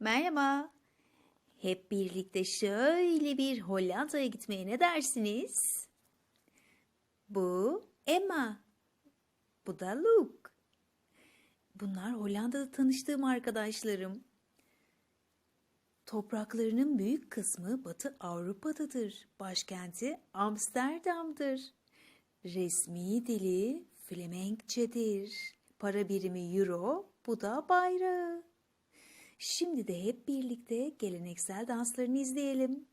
Merhaba. Hep birlikte şöyle bir Hollanda'ya gitmeye ne dersiniz? Bu Emma. Bu da Luke. Bunlar Hollanda'da tanıştığım arkadaşlarım. Topraklarının büyük kısmı Batı Avrupa'dadır. Başkenti Amsterdam'dır. Resmi dili Flemenkçedir. Para birimi Euro, bu da bayrağı. Şimdi de hep birlikte geleneksel danslarını izleyelim.